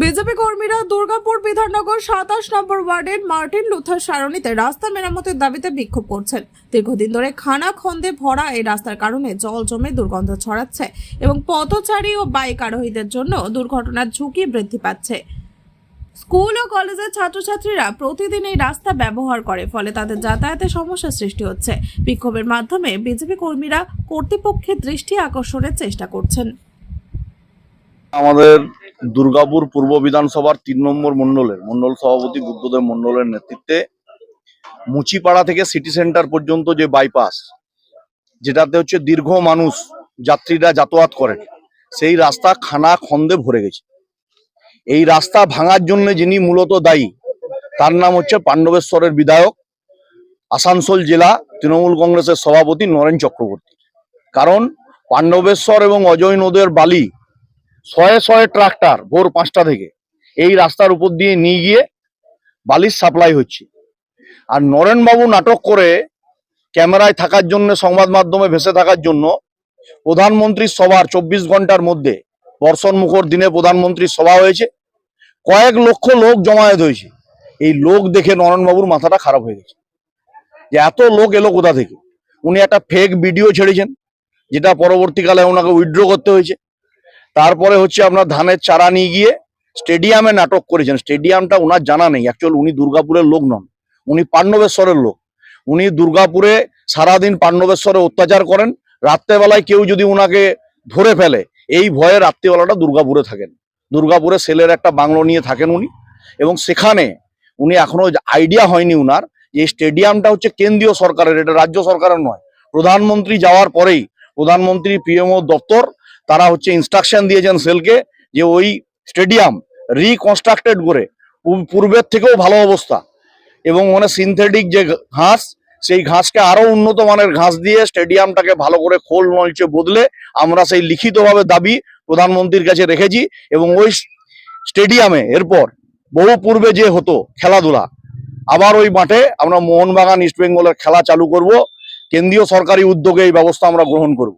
BJP কর্মীরা দুর্গাপুর বিধাননগর সাতাশ নম্বর ওয়ার্ডের মার্টিন লুথার সারণীতে রাস্তা মেরামতের দাবিতে বিক্ষোভ করছেন। দীর্ঘদিন ধরে খানা খন্দে ভরা এই রাস্তার কারণে জল জমে দুর্গন্ধ ছড়াচ্ছে এবং পথচারী ও বাইক আরোহীদের জন্য দুর্ঘটনার ঝুঁকি বৃদ্ধি পাচ্ছে। স্কুল ও কলেজের ছাত্রছাত্রীরা প্রতিদিন এই রাস্তা ব্যবহার করে, ফলে তাদের যাতায়াতে সমস্যার সৃষ্টি হচ্ছে। বিক্ষোভের মাধ্যমে বিজেপি কর্মীরা কর্তৃপক্ষের দৃষ্টি আকর্ষণের চেষ্টা করছেন। আমাদের দুর্গাপুর পূর্ব বিধানসভার তিন নম্বর মন্ডলের মন্ডল সভাপতি বুদ্ধদেব মন্ডলের নেতৃত্বে মুচিপাড়া থেকে সিটি সেন্টার পর্যন্ত যে বাইপাস যেটাতে হচ্ছে দীর্ঘ মানুষ, যাত্রীরা যাতায়াত করেন, সেই রাস্তা খানা খন্দে ভরে গেছে। এই রাস্তা ভাঙার জন্য যিনি মূলত দায়ী, তার নাম হচ্ছে পাণ্ডবেশ্বরের বিধায়ক, আসানসোল জেলা তৃণমূল কংগ্রেসের সভাপতি নরেন চক্রবর্তী। কারণ পাণ্ডবেশ্বর এবং অজয় নদের বালি শয়ে শয়ে ট্রাক্টর ভোর পাঁচটা থেকে এই রাস্তার উপর দিয়ে নিয়ে গিয়ে বালির সাপ্লাই হচ্ছে। আর নরেনবাবু নাটক করে ক্যামেরায় থাকার জন্য, সংবাদ মাধ্যমে ভেসে থাকার জন্য প্রধানমন্ত্রীর সভার চব্বিশ ঘণ্টার মধ্যে বর্ষণ মুখর দিনে প্রধানমন্ত্রীর সভা হয়েছে। কয়েক লক্ষ লোক জমায়েত হয়েছে। এই লোক দেখে নরেনবাবুর মাথাটা খারাপ হয়ে গেছে। যে এত লোক এলো কোথা থেকে? উনি একটা ফেক ভিডিও ছেড়েছেন, যেটা পরবর্তীকালে ওনাকে উইথড্র করতে হয়েছে। তারপরে হচ্ছে আপনার ধানের চারা নিয়ে গিয়ে স্টেডিয়ামে নাটক করেছেন। স্টেডিয়ামটা ওনার জানা নেই। অ্যাকচুয়াল উনি দুর্গাপুরের লোক নন। উনি পাণ্ডবেশ্বরের লোক। উনি দুর্গাপুরে সারাদিন পাণ্ডবেশ্বরে অত্যাচার করেন। রাত্রেবেলায় কেউ যদি উনাকে ধরে ফেলে এই ভয়ে রাত্রিবেলাটা দুর্গাপুরে থাকেন। দুর্গাপুরে সেলের একটা বাংলো নিয়ে থাকেন উনি এবং সেখানে উনি এখনও আইডিয়া হয়নি উনার যে স্টেডিয়ামটা হচ্ছে কেন্দ্রীয় সরকারের, এটা রাজ্য সরকারের নয়। প্রধানমন্ত্রী যাওয়ার পরেই প্রধানমন্ত্রী পিএমও দপ্তর, তারা হচ্ছে ইনস্ট্রাকশন দিয়েছেন সেলকে যে ওই স্টেডিয়াম রিকনস্ট্রাক্টেড করে, পূর্বের থেকেও ভালো অবস্থা। এবং মানে সিনথেটিক যে ঘাস সেই ঘাসকে আরও উন্নত মানের ঘাস দিয়ে স্টেডিয়ামটাকে ভালো করে খোল নলচে বদলে আমরা সেই লিখিতভাবে দাবি প্রধানমন্ত্রীর কাছে রেখেছি এবং ওই স্টেডিয়ামে এরপর বহু পূর্বে যে হতো খেলাধুলা, আবার ওই মাঠে আমরা মোহনবাগান, ইস্টবেঙ্গলের খেলা চালু করব। কেন্দ্রীয় সরকারি উদ্যোগে এই ব্যবস্থা আমরা গ্রহণ করব।